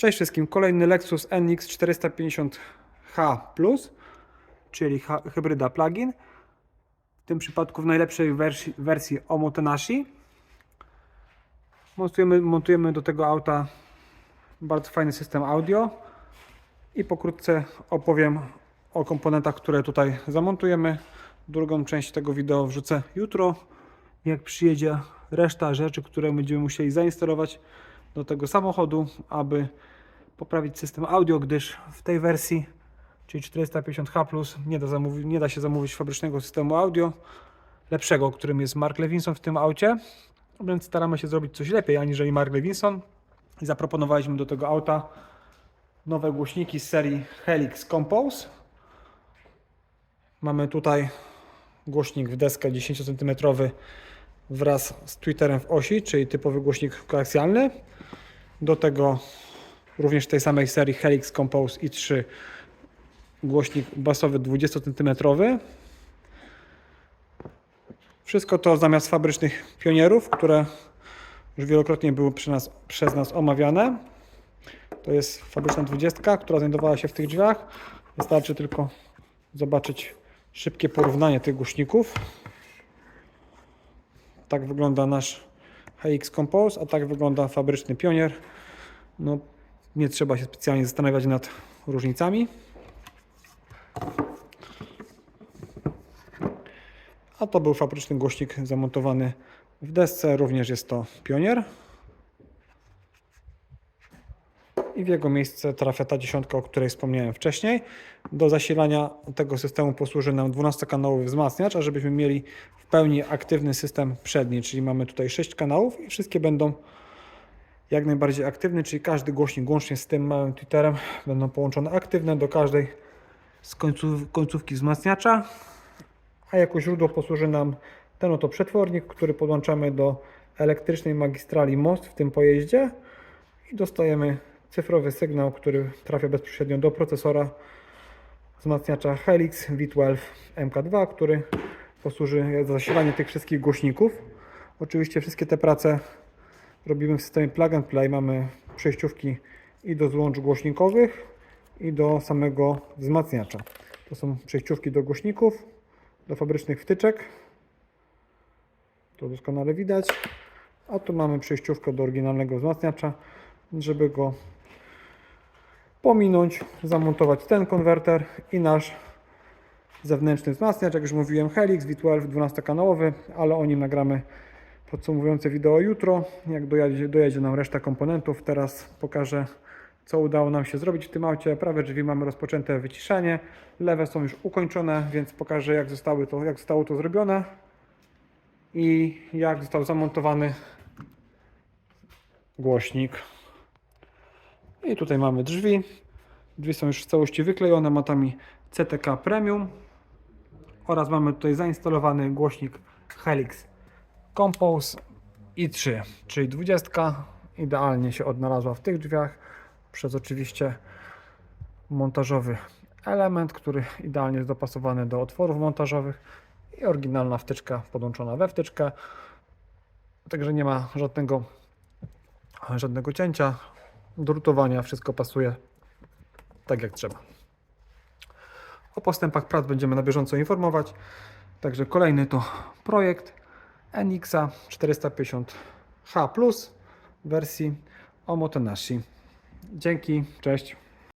Cześć wszystkim, kolejny Lexus NX 450H+, czyli hybryda plug-in. W tym przypadku w najlepszej wersji, wersji Omotenashi. Montujemy, montujemy do tego auta bardzo fajny system audio i pokrótce opowiem o komponentach, które tutaj zamontujemy. Drugą część tego wideo wrzucę jutro, jak przyjedzie reszta rzeczy, które będziemy musieli zainstalować do tego samochodu, aby poprawić system audio, gdyż w tej wersji, czyli 450H, nie da, zamówi- nie da się zamówić fabrycznego systemu audio lepszego, którym jest Mark Levinson w tym aucie, więc staramy się zrobić coś lepiej aniżeli Mark Levinson i zaproponowaliśmy do tego auta nowe głośniki z serii Helix Compose. Mamy tutaj głośnik w deskę 10 cm wraz z tweeterem w osi, czyli typowy głośnik koaksjalny. Do tego również tej samej serii Helix Compose i3 głośnik basowy 20 cm. Wszystko to zamiast fabrycznych pionierów, które już wielokrotnie były nas, przez nas omawiane. To jest fabryczna 20, która znajdowała się w tych drzwiach. Wystarczy tylko zobaczyć szybkie porównanie tych głośników. Tak wygląda nasz HX Compose, a tak wygląda fabryczny Pionier. No, nie trzeba się specjalnie zastanawiać nad różnicami. A to był fabryczny głośnik zamontowany w desce, również jest to Pionier. I w jego miejsce trafia ta dziesiątka, o której wspomniałem wcześniej. Do zasilania tego systemu posłuży nam 12-kanałowy wzmacniacz, a żebyśmy mieli w pełni aktywny system przedni, czyli mamy tutaj 6 kanałów i wszystkie będą jak najbardziej aktywne, czyli każdy głośnik łącznie z tym małym tweeterem będą połączone aktywne do każdej z końców, końcówki wzmacniacza, a jako źródło posłuży nam ten oto przetwornik, który podłączamy do elektrycznej magistrali most w tym pojeździe i dostajemy cyfrowy sygnał, który trafia bezpośrednio do procesora wzmacniacza Helix V12 MK2, który posłuży za zasilanie tych wszystkich głośników. Oczywiście wszystkie te prace robimy w systemie plug and play. Mamy przejściówki i do złącz głośnikowych i do samego wzmacniacza. To są przejściówki do głośników, do fabrycznych wtyczek. To doskonale widać. A tu mamy przejściówkę do oryginalnego wzmacniacza, żeby go pominąć, zamontować ten konwerter i nasz zewnętrzny wzmacniacz, jak już mówiłem Helix V12 12-kanałowy, ale o nim nagramy podsumowujące wideo jutro, jak dojedzie, dojedzie nam reszta komponentów. Teraz pokażę co udało nam się zrobić w tym aucie. Prawe drzwi mamy rozpoczęte wyciszenie, lewe są już ukończone, więc pokażę jak, zostały to, jak zostało to zrobione i jak został zamontowany głośnik. I tutaj mamy drzwi. Drzwi są już w całości wyklejone matami CTK Premium. Oraz mamy tutaj zainstalowany głośnik Helix Compose i3, czyli 20. Idealnie się odnalazła w tych drzwiach. Przez oczywiście montażowy element, który idealnie jest dopasowany do otworów montażowych i oryginalna wtyczka podłączona we wtyczkę. Także nie ma żadnego, żadnego cięcia, drutowania, wszystko pasuje tak jak trzeba. O postępach prac będziemy na bieżąco informować. Także kolejny to projekt NX-a 450H Plus w wersji Omotenashi. Dzięki, cześć.